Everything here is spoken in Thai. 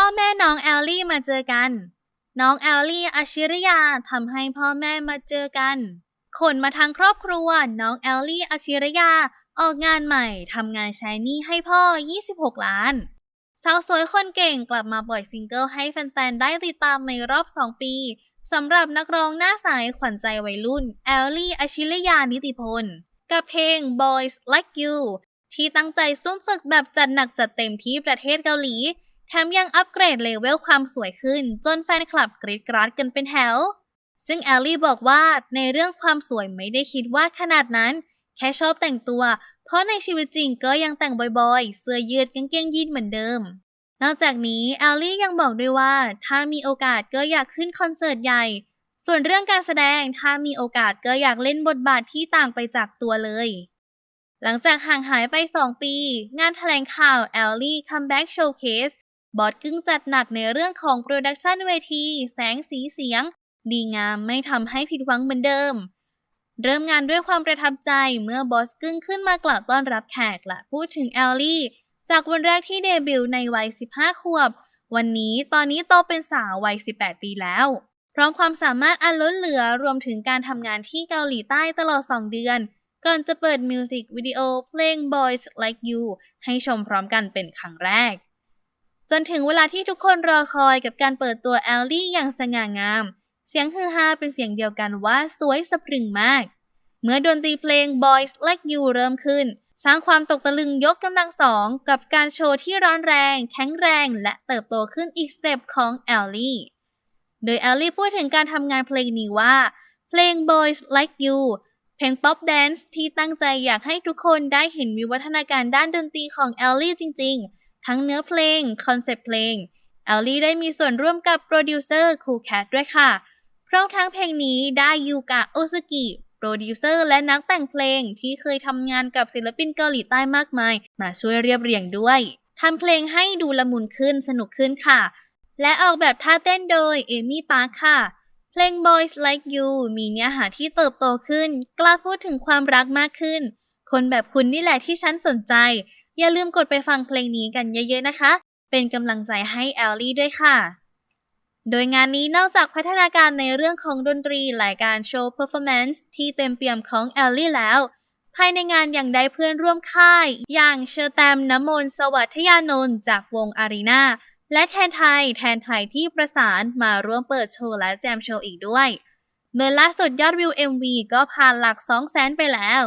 พ่อแม่น้องแอลลี่มาเจอกัน น้องแอลลี่อาชิริยาทำให้พ่อแม่มาเจอกัน ขนมาทั้งครอบครัว น้องแอลลี่อาชิริยาออกงานใหม่ทำงานใช้หนี้ให้พ่อ 26 ล้าน สาวสวยคนเก่งกลับมาปล่อยซิงเกิลให้แฟนๆ ได้ติดตามในรอบ 2 ปีสำหรับนักร้องหน้าใสขวัญใจวัยรุ่น แอลลี่อาชิริยานิติพล กับเพลง Boys Like You ที่ตั้งใจซุ่มฝึกแบบจัดหนักจัดเต็มที่ประเทศเกาหลี แถมยังอัปเกรดเลเวลความสวยขึ้น จนแฟนคลับกรี๊ดกราดกันเป็นแถว ซึ่งแอลลี่บอกว่าในเรื่องความสวยไม่ได้คิดว่าขนาดนั้น แค่ชอบแต่งตัว เพราะในชีวิตจริงก็ยังแต่งบ่อยๆ เสื้อยืดกางเกงยีนเหมือนเดิม นอกจากนี้แอลลี่ยังบอกด้วยว่า ถ้ามีโอกาสก็อยากขึ้นคอนเสิร์ตใหญ่ ส่วนเรื่องการแสดงถ้ามีโอกาสก็อยากเล่นบทบาทที่ต่างไปจากตัวเลยหลังจากห่างหายไป 2 ปี งานแถลงข่าว e l l i e Comeback Showcase บ บอสกึ้งจัดหนักในเรื่องของโปรดักชันเวที แสงสีเสียง ดีงามไม่ทำให้ผิดหวังเหมือนเดิม เริ่มงานด้วยความประทับใจเมื่อบอสกึ้งขึ้นมากล่าวต้อนรับแขกและพูดถึงแอลลี่ จากวันแรกที่เดบิวต์ในวัย 15 ขวบ วันนี้ตอนนี้โตเป็นสาววัย 18 ปีแล้ว พร้อมความสามารถอันล้นเหลือรวมถึงการทำงานที่เกาหลีใต้ตลอด 2 เดือน ก่อนจะเปิดมิวสิกวิดีโอเพลง Boys Like You ให้ชมพร้อมกันเป็นครั้งแรก จนถึงเวลาที่ทุกคนรอคอยกับการเปิดตัวแอลลี่อย่างสง่างาม เสียงฮือฮาเป็นเสียงเดียวกันว่าสวยสะพรึงมาก เมื่อดนตรีเพลง Boys Like You เริ่มขึ้น สร้างความตกตะลึงยกกำลังสอง กับการโชว์ที่ร้อนแรง แข็งแรง และเติบโตขึ้นอีกสเต็ปของแอลลี่ โดยแอลลี่พูดถึงการทำงานเพลงนี้ว่า เพลง Boys Like You เพลงป๊อปแดนซ์ที่ตั้งใจอยากให้ทุกคนได้เห็นวิวัฒนาการด้านดนตรีของแอลลี่จริง ๆ ทั้งเนื้อเพลง คอนเซปต์เพลงแอลลี่ได้มีส่วนร่วมกับโปรดิวเซอร์คูแคทด้วยค่ะ พร้อมทั้งเพลงนี้ได้ยูกะโอซากิ โปรดิวเซอร์และนักแต่งเพลงที่เคยทำงานกับศิลปินเกาหลีใต้มากมาย มาช่วยเรียบเรียงด้วยทำเพลงให้ดูละมุนขึ้นสนุกขึ้นค่ะ และออกแบบท่าเต้นโดยเอมี่ปาร์คค่ะ เพลง Boys Like You มีเนื้อหาที่เติบโตขึ้น กล้าพูดถึงความรักมากขึ้น คนแบบคุณนี่แหละที่ฉันสนใจ อย่าลืมกดไปฟังเพลงนี้กันเยอะๆนะคะ เป็นกำลังใจให้แอลลี่ด้วยค่ะ โดยงานนี้นอกจากพัฒนาการในเรื่องของดนตรีหลายการโชว์เพอร์ฟอร์แมนซ์ที่เต็มเปี่ยมของแอลลี่แล้ว ภายในงานยังได้เพื่อนร่วมค่าย อย่างเชอร์แตมน้ำมนต์สวัสยานนท์จากวงอารีนาและแทนไทยแทนไทยที่ประสานมาร่วมเปิดโชว์และแจมโชว์อีกด้วยโดยล่าสุดยอดวิว MV ก็ผ่านหลัก 2 0 0 0 0 0 ไปแล้ว